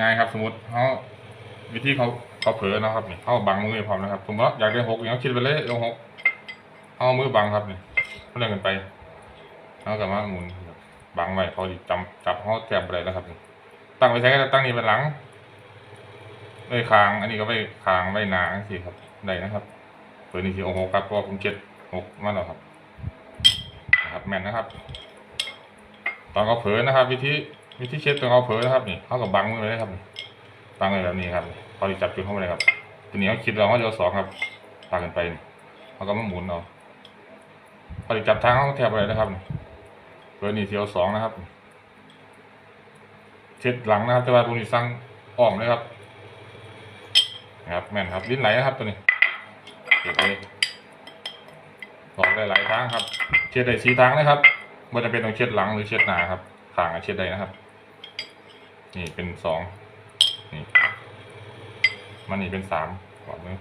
ง่ายๆครับ สมมติเขาวิธีเขาเขาเผลอนะครับนี่เขาบังมือพร้อมนะครับผมว่าอยากได้หกอย่างเขาคิดไปเลยลงหกเขามือบังครับนี่เขาเล่นกันไปเขากลับมาหมุนบังไว้เขาดิจำจับเขาแทบอะไรแล้วครับนี่ตั้งไว้ใช้ก็ตั้งนี่เป็นหลังไว้คาง อันนี้ก็ไว้คางไว้หนาสิครับได้นะครับเปิดนี่สิโอ้โหครับเพราะว่าผมเจ็ดหกมาแล้วครับนะครับแม่นนะครับ ตอนเขาเผลอนะครับ วิธี วิธีเช็ดตอนเขาเผลอนะครับนี่เขากับบังมือไว้เลยครับนี่บังไว้แบบนี้ครับเขาจะจับจุดเข้าไปเลยครับทีนี้เขาคิดเราเขาจะเอาสองครับพากันไปเขาก็มาหมุนเอาเขาจะจับทางเขาแทบอะไรนะครับเบอร์นี่ที่เอาสองนะครับ เช็ดหลังนะครับแต่ว่าตรงนี้สั่งอ้อมเลยครับนะครับแม่นครับลิ้นไหลนะครับตัวนี้เก็บเลยบอกได้หลายทางครับ เช็ดได้สีทางนะครับว่จะเป็นตรงเช็ดหลังหรือเช็ดหน้าครับขางเช็ดได้นะครับ นี่เป็นสองนี่มันนี่เป็นสามก่อนนึง